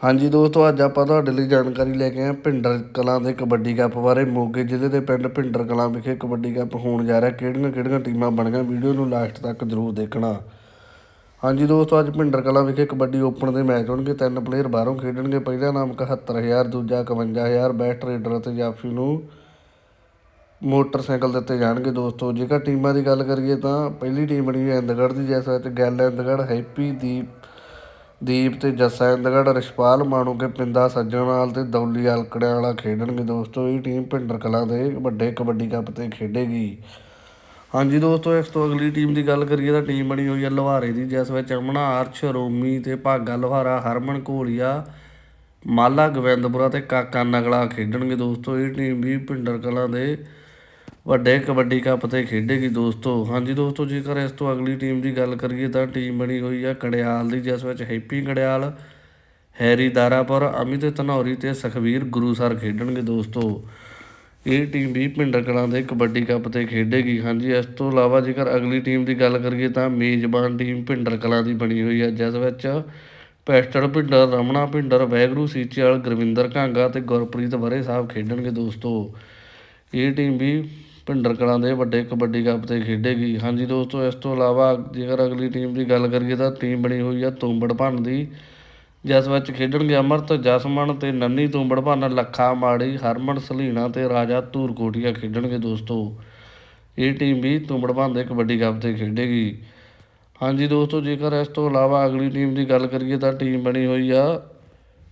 ਹਾਂਜੀ ਦੋਸਤੋ, ਅੱਜ ਆਪਾਂ ਤੁਹਾਡੇ ਲਈ ਜਾਣਕਾਰੀ ਲੈ ਕੇ ਆਏ ਹਾਂ ਭਿੰਡਰ ਕਲਾਂ ਦੇ ਕਬੱਡੀ ਕੱਪ ਬਾਰੇ। ਮੋਗੇ ਜ਼ਿਲ੍ਹੇ ਦੇ ਪਿੰਡ ਭਿੰਡਰ ਕਲਾਂ ਵਿਖੇ ਕਬੱਡੀ ਕੱਪ ਹੋਣ ਜਾ ਰਿਹਾ। ਕਿਹੜੀਆਂ ਕਿਹੜੀਆਂ ਟੀਮਾਂ ਬਣੀਆਂ ਵੀਡੀਓ ਨੂੰ ਲਾਸਟ ਤੱਕ ਜ਼ਰੂਰ ਦੇਖਣਾ। ਹਾਂਜੀ ਦੋਸਤੋ, ਅੱਜ ਭਿੰਡਰ ਕਲਾਂ ਵਿਖੇ ਕਬੱਡੀ ਓਪਨ ਦੇ ਮੈਚ ਹੋਣਗੇ। ਤਿੰਨ ਪਲੇਅਰ ਬਾਹਰੋਂ ਖੇਡਣਗੇ। ਪਹਿਲਾ ਨਾਮ 71000 ਦੂਜਾ 51000 ਬੈਸਟ ਰੇਡਰ ਅਤੇ ਜਾਫੀ ਨੂੰ ਮੋਟਰਸਾਈਕਲ ਦਿੱਤੇ ਜਾਣਗੇ ਦੋਸਤੋ। ਜੇਕਰ ਟੀਮਾਂ ਦੀ ਗੱਲ ਕਰੀਏ ਤਾਂ ਪਹਿਲੀ ਟੀਮ ਬਣੀ ਹੈ ਇੰਦਗੜ੍ਹ ਦੀ। ਜਿਸ ਵਿੱਚ ਗੱਲ ਇੰਦਗੜ੍ਹ ਹੈਪੀ ਦੀਪ ਦੀਪ ਤੇ ਜੱਸਾ ਇੰਦਗੜ੍ਹ ਰਿਸ਼ਪਾਲ ਮਾਣੂਕੇ ਪਿੰਦਾ ਸੱਜਣਵਾਲ ਤੇ ਦੌਲੀ ਅਲਕੜਿਆਂ ਵਾਲਾ ਖੇਡਣਗੇ ਦੋਸਤੋ। ਇਹ ਟੀਮ ਭਿੰਡਰ ਕਲਾਂ ਦੇ ਵੱਡੇ ਕਬੱਡੀ ਕੱਪ ਤੇ ਖੇਡੇਗੀ। ਹਾਂਜੀ ਦੋਸਤੋ, ਇਸ ਤੋਂ ਅਗਲੀ ਟੀਮ ਦੀ ਗੱਲ ਕਰੀਏ ਤਾਂ ਟੀਮ ਬਣੀ ਹੋਈ ਹੈ ਲੁਹਾਰੇ ਦੀ, ਜਿਸ ਵਿੱਚ ਅਮਨਾ, ਅਰਸ਼, ਰੋਮੀ ਤੇ ਭਾਗਾ ਲੁਹਾਰਾ, ਹਰਮਨ ਘੋਲੀਆ, ਮਾਲਾ ਗੋਬਿੰਦਪੁਰਾ ਤੇ ਕਾਕਾ ਨਗਲਾ ਖੇਡਣਗੇ ਦੋਸਤੋ। ਇਹ ਟੀਮ ਵੀ ਭਿੰਡਰ ਕਲਾਂ ਦੇ ਵੱਡੇ ਕਬੱਡੀ ਕੱਪ ਤੇ ਖੇਡੇਗੀ ਦੋਸਤੋ? ਹਾਂਜੀ ਦੋਸਤੋ, ਜੇਕਰ ਇਸ ਤੋਂ ਅਗਲੀ ਟੀਮ ਦੀ ਗੱਲ ਕਰੀਏ ਤਾਂ ਟੀਮ ਬਣੀ ਹੋਈ ਆ ਕੜਿਆਲ ਦੀ, ਜਿਸ ਵਿੱਚ ਹੈਪੀ ਕੜਿਆਲ ਹੈਰੀ ਦਾਰਾਪੁਰ, ਅਮਿਤ ਧਨੌਰੀ ਤੇ ਸੁਖਵੀਰ ਗੁਰੂਸਰ ਖੇਡਣਗੇ ਦੋਸਤੋ। ਇਹ ਟੀਮ ਵੀ ਭਿੰਡਰ ਕਲਾਂ ਦੇ ਕਬੱਡੀ ਕੱਪ ਤੇ ਖੇਡੇਗੀ। ਹਾਂਜੀ, ਇਸ ਤੋਂ ਇਲਾਵਾ ਜੇਕਰ ਅਗਲੀ ਟੀਮ ਦੀ ਗੱਲ ਕਰੀਏ ਤਾਂ ਮੇਜ਼ਬਾਨ ਟੀਮ ਭਿੰਡਰ ਕਲਾਂ ਦੀ ਬਣੀ ਹੋਈ ਹੈ ਜਿਸ ਵਿੱਚ ਪੈਸਟਰ ਭਿੰਡਰ, ਰਮਣਾ ਭਿੰਡਰ, ਵੈਗਰੂ ਸੀਚੇਵਾਲ, ਗੁਰਵਿੰਦਰ ਘਾਂਗਾ ਤੇ ਗੁਰਪ੍ਰੀਤ ਵਰੇ ਸਾਹਿਬ ਖੇਡਣਗੇ ਦੋਸਤੋ। ਇਹ ਟੀਮ ਵੀ ਭਿੰਡਰ ਕਲਾਂ ਦੇ ਵੱਡੇ ਕਬੱਡੀ ਕੱਪ ਤੇ ਖੇਡੇਗੀ। ਹਾਂਜੀ ਦੋਸਤੋ, ਇਸ ਤੋਂ ਇਲਾਵਾ ਜੇਕਰ ਅਗਲੀ ਟੀਮ ਦੀ ਗੱਲ ਕਰੀਏ ਤਾਂ ਟੀਮ ਬਣੀ ਹੋਈ ਆ ਤੁੰਬੜ ਭੰਨ ਦੀ, ਜਿਸ ਵਿੱਚ ਖੇਡਣਗੇ ਅਮਰਤ, ਜਸਮਨ ਤੇ ਨੰਨੀ ਤੁੰਬੜ ਭੰਨ, ਲੱਖਾ ਮਾੜੀ, ਹਰਮਨ, ਸਲੀਣਾ ਤੇ ਰਾਜਾ ਧੂਰਕੋਟੀਆ ਖੇਡਣਗੇ ਦੋਸਤੋ। ਇਹ ਟੀਮ ਵੀ ਤੁੰਬੜ ਭੰਨ ਦੇ ਕਬੱਡੀ ਕੱਪ ਤੇ ਖੇਡੇਗੀ। ਹਾਂਜੀ ਦੋਸਤੋ, ਜੇਕਰ ਇਸ ਤੋਂ ਇਲਾਵਾ ਅਗਲੀ ਟੀਮ ਦੀ ਗੱਲ ਕਰੀਏ ਤਾਂ ਟੀਮ ਬਣੀ ਹੋਈ ਆ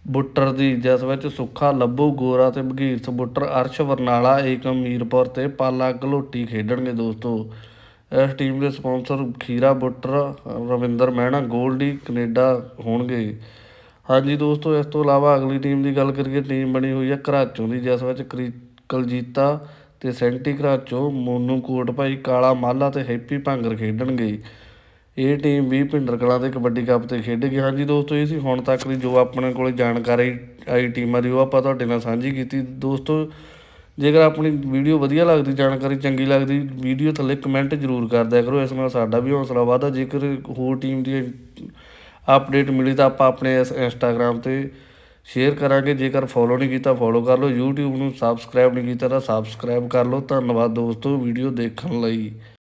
ਬੁੱਟਰ ਦੀ, ਜਿਸ ਵਿੱਚ ਸੁੱਖਾ, ਲੱਭੂ, ਗੋਰਾ ਤੇ ਬਗੀਰਥ ਬੁੱਟਰ ਅਰਸ਼, ਵਰਨਾਲਾ ਏਕਮ ਮੀਰਪੁਰ ਤੇ ਪਾਲਾ ਘਲੋਟੀ ਖੇਡਣਗੇ ਦੋਸਤੋ। ਇਸ ਟੀਮ ਦੇ sponsor Khira Buttar, Ravinder Mehna, Goldy, Canada ਹੋਣਗੇ। ਹਾਂਜੀ ਦੋਸਤੋ, ਇਸ ਤੋਂ ਇਲਾਵਾ ਅਗਲੀ ਟੀਮ ਦੀ ਗੱਲ ਕਰੀਏ ਟੀਮ ਬਣੀ ਹੋਈ ਹੈ ਘਰਾਚੋਂ ਦੀ, ਜਿਸ ਵਿੱਚ ਕਰੀ, ਕਲਜੀਤਾ ਤੇ ਸੈਂਟੀ ਘਰਾਚੋਂ, ਮੋਨੂ ਕੋਟ ਭਾਈ, ਕਾਲਾ ਮਾਲਾ ਤੇ ਹੈਪੀ ਭਾਂਗਰ ਖੇਡਣਗੇ। ਇਹ ਟੀਮ ਵੀ ਭਿੰਡਰ ਕਲਾਂ ਦੇ ਕਬੱਡੀ ਕੱਪ ਤੇ ਖੇਡ ਗਈ। ਹਾਂਜੀ ਦੋਸਤੋ, ਇਹ ਸੀ ਹੁਣ ਤੱਕ ਦੀ ਜੋ ਆਪਣੇ ਕੋਲੇ ਜਾਣਕਾਰੀ ਆਈ ਟੀਮਾਂ ਦੀ ਉਹ ਆਪਾਂ ਤੁਹਾਡੇ ਨਾਲ ਸਾਂਝੀ ਕੀਤੀ। ਦੋਸਤੋ, ਜੇਕਰ ਆਪਣੀ ਵੀਡੀਓ ਵਧੀਆ ਲੱਗਦੀ, ਜਾਣਕਾਰੀ ਚੰਗੀ ਲੱਗਦੀ ਵੀਡੀਓ ਥੱਲੇ ਕਮੈਂਟ ਜ਼ਰੂਰ ਕਰ ਦਿਆ ਕਰੋ। ਇਸ ਨਾਲ ਸਾਡਾ ਵੀ ਹੌਸਲਾ ਵਧਦਾ। ਜੇਕਰ ਹੋਰ ਟੀਮ ਦੀ ਅਪਡੇਟ ਮਿਲੀ ਤਾਂ ਆਪਾਂ ਆਪਣੇ ਇਸ ਇੰਸਟਾਗ੍ਰam ਤੇ ਸ਼ੇਅਰ ਕਰਾਂਗੇ। ਜੇਕਰ ਫੋਲੋ ਨਹੀਂ ਕੀਤਾ ਫੋਲੋ ਕਰ ਲਓ। YouTube ਨੂੰ ਸਬਸਕ੍ਰਾਈਬ ਨਹੀਂ ਕੀਤਾ ਤਾਂ ਸਬਸਕ੍ਰਾਈਬ ਕਰ ਲਓ। ਧੰਨਵਾਦ ਦੋਸਤੋ ਵੀਡੀਓ ਦੇਖਣ ਲਈ।